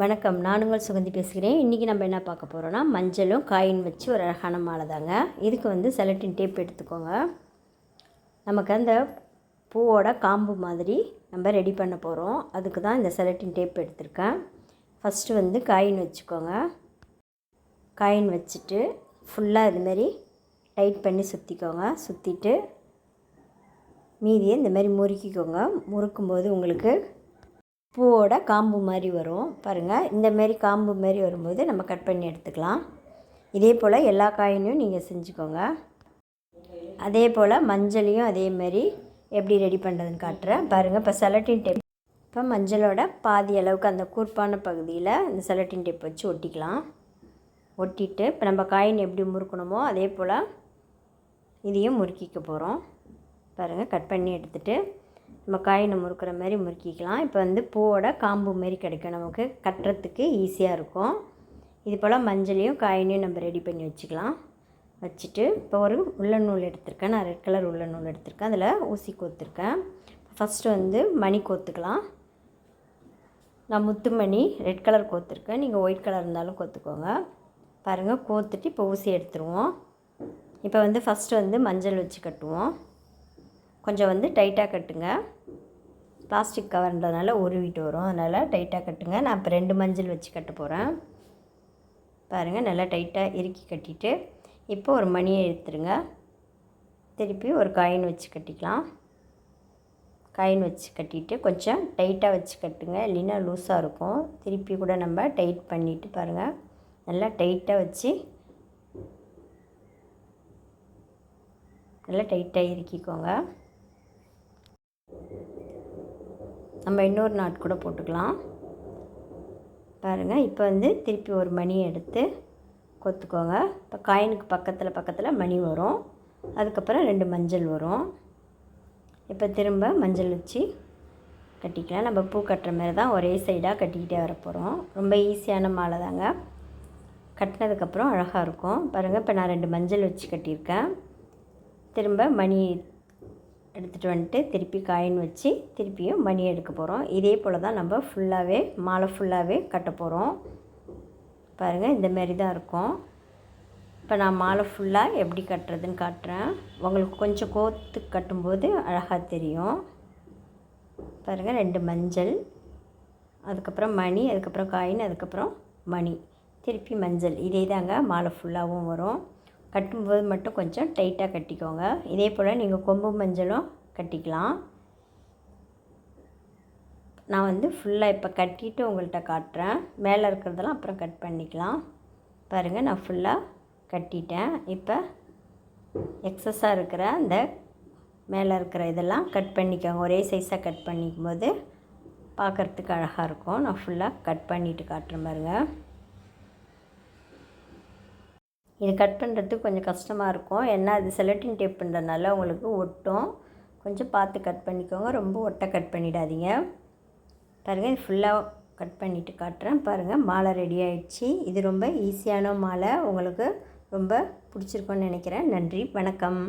வணக்கம். நான் உங்கள் சுகந்தி பேசுகிறேன். இன்றைக்கி நம்ம என்ன பார்க்க போகிறோன்னா மஞ்சளும் காயின் வச்சு ஒரு அழகான மாலை தாங்க. இதுக்கு வந்து செலட்டின் டேப் எடுத்துக்கோங்க. நமக்கு அந்த பூவோட காம்பு மாதிரி நம்ம ரெடி பண்ண போகிறோம் அதுக்கு தான் இந்த செலட்டின் டேப் எடுத்திருக்கேன். ஃபஸ்ட்டு வந்து காயின் வச்சுக்கோங்க. காயின் வச்சுட்டு ஃபுல்லாக இதுமாரி டைட் பண்ணி சுற்றிக்கோங்க சுற்றிட்டு மீதியை இந்த மாதிரி முறுக்கிக்கோங்க. முறுக்கும்போது உங்களுக்கு பூவோட காம்பு மாதிரி வரும். பாருங்கள் இந்த மாரி காம்பு மாதிரி வரும்போது நம்ம கட் பண்ணி எடுத்துக்கலாம். இதே போல் எல்லா காயினையும் நீங்கள் செஞ்சுக்கோங்க. அதே போல் மஞ்சளையும் அதேமாரி எப்படி ரெடி பண்ணுறதுன்னு காட்டுறேன். பாருங்கள் இப்போ செலட்டின் டேப் இப்போ மஞ்சளோட பாதி அளவுக்கு அந்த கூர்ப்பான பகுதியில் இந்த செலட்டின் டேப் வச்சு ஒட்டிக்கலாம். ஒட்டிட்டு இப்போ நம்ம காயின் எப்படி முறுக்கணுமோ அதே போல் இதையும் முறுக்கிக்க போகிறோம் பாருங்கள் கட் பண்ணி எடுத்துகிட்டு நம்ம காயினை முறுக்கிற மாதிரி முறுக்கிக்கலாம். இப்போ வந்து பூவோட காம்பு மாரி கிடைக்கும். நமக்கு கட்டுறதுக்கு ஈஸியாக இருக்கும். இது போல் மஞ்சளையும் காயினையும் நம்ம ரெடி பண்ணி வச்சுக்கலாம். வச்சுட்டு இப்போ ஒரு உள்ள நூல் எடுத்திருக்கேன். நான் ரெட் கலர் உள்ள நூல் எடுத்திருக்கேன். அதில் ஊசி கோத்துருக்கேன். ஃபஸ்ட்டு வந்து மணி கோத்துக்கலாம். நான் முத்து மணி ரெட் கலர் கோத்துருக்கேன். நீங்கள் ஒயிட் கலர் இருந்தாலும் கோத்துக்கோங்க. பாருங்கள் கோத்துட்டு இப்போ ஊசி எடுத்துருவோம். இப்போ வந்து ஃபஸ்ட்டு வந்து மஞ்சள் வச்சு கட்டுவோம். கொஞ்சம் வந்து டைட்டாக கட்டுங்க. பிளாஸ்டிக் கவர்ன்றதுனால உருவிட்டு வரும். அதனால் டைட்டாக கட்டுங்க. நான் இப்போ ரெண்டு மஞ்சள் வச்சு கட்ட போகிறேன் பாருங்கள் நல்லா டைட்டாக இறுக்கி கட்டிட்டு இப்போ ஒரு மணியை எடுத்துருங்க திருப்பி ஒரு காயின் வச்சு கட்டிக்கலாம். காயின் வச்சு கட்டிட்டு கொஞ்சம் டைட்டாக வச்சு கட்டுங்க. இல்லைன்னா லூஸாக இருக்கும். திருப்பி கூட நம்ம டைட் பண்ணிவிட்டு பாருங்கள் நல்லா டைட்டாக வச்சு நல்லா டைட்டாக இறுக்கிக்கோங்க. நம்ம இன்னொரு நாட் கூட போட்டுக்கலாம். பாருங்கள் இப்போ வந்து திருப்பி ஒரு மணி எடுத்து கொத்துக்கோங்க. இப்போ காயினுக்கு பக்கத்தில் பக்கத்தில் மணி வரும். அதுக்கப்புறம் ரெண்டு மஞ்சள் வரும். இப்போ திரும்ப மஞ்சள் வச்சு கட்டிக்கலாம். நம்ம பூ கட்டுற மாதிரி தான் ஒரே சைடாக கட்டிக்கிட்டே வர போகிறோம் ரொம்ப ஈஸியான மாலை தாங்க. கட்டினதுக்கப்புறம் அழகாக இருக்கும். பாருங்கள் இப்போ நான் ரெண்டு மஞ்சள் வச்சு கட்டியிருக்கேன். திரும்ப மணி எடுத்துகிட்டு வந்துட்டு திருப்பி காயின் வச்சு திருப்பியும் மணி எடுக்க போகிறோம் இதே போல் தான் நம்ம ஃபுல்லாகவே மாலை ஃபுல்லாகவே கட்ட போகிறோம் பாருங்கள் இந்தமாரி தான் இருக்கும். இப்போ நான் மாலை ஃபுல்லாக எப்படி கட்டுறதுன்னு காட்டுறேன். உங்களுக்கு கொஞ்சம் கோத்து கட்டும்போது அழகாக தெரியும். பாருங்கள் ரெண்டு மஞ்சள் அதுக்கப்புறம் மணி அதுக்கப்புறம் காயின் அதுக்கப்புறம் மணி. திருப்பி மஞ்சள் இதே தாங்க மாலை ஃபுல்லாகவும் வரும். கட்டும்போது மட்டும் கொஞ்சம் டைட்டாக கட்டிக்கோங்க. இதே போல் நீங்கள் கொம்பு மஞ்சளும் கட்டிக்கலாம். நான் வந்து ஃபுல்லாக இப்போ கட்டிட்டு உங்கள்கிட்ட காட்டுறேன். மேலே இருக்கிறதெல்லாம் அப்புறம் கட் பண்ணிக்கலாம். பாருங்கள் நான் ஃபுல்லாக கட்டிட்டேன். இப்போ எக்ஸஸாக இருக்கிற அந்த மேலே இருக்கிற இதெல்லாம் கட் பண்ணிக்கோங்க. ஒரே சைஸாக கட் பண்ணிக்கும் போது பார்க்குறதுக்கு அழகாக இருக்கும். நான் ஃபுல்லாக கட் பண்ணிவிட்டு காட்டுறேன் பாருங்கள் இது கட் பண்ணுறதுக்கு கொஞ்சம் கஷ்டமாக இருக்கும். ஏன்னா அது செலட்டின் டேப் பண்ணுறதுனால உங்களுக்கு ஒட்டும். கொஞ்சம் பார்த்து கட் பண்ணிக்கோங்க. ரொம்ப ஒட்டை கட் பண்ணிடாதீங்க. பாருங்கள் இது ஃபுல்லாக கட் பண்ணிவிட்டு காட்டுறேன். பாருங்கள் மாலை ரெடி ஆயிடுச்சு. இது ரொம்ப ஈஸியான மாலை. உங்களுக்கு ரொம்ப பிடிச்சிருக்கோன்னு நினைக்கிறேன். நன்றி வணக்கம்.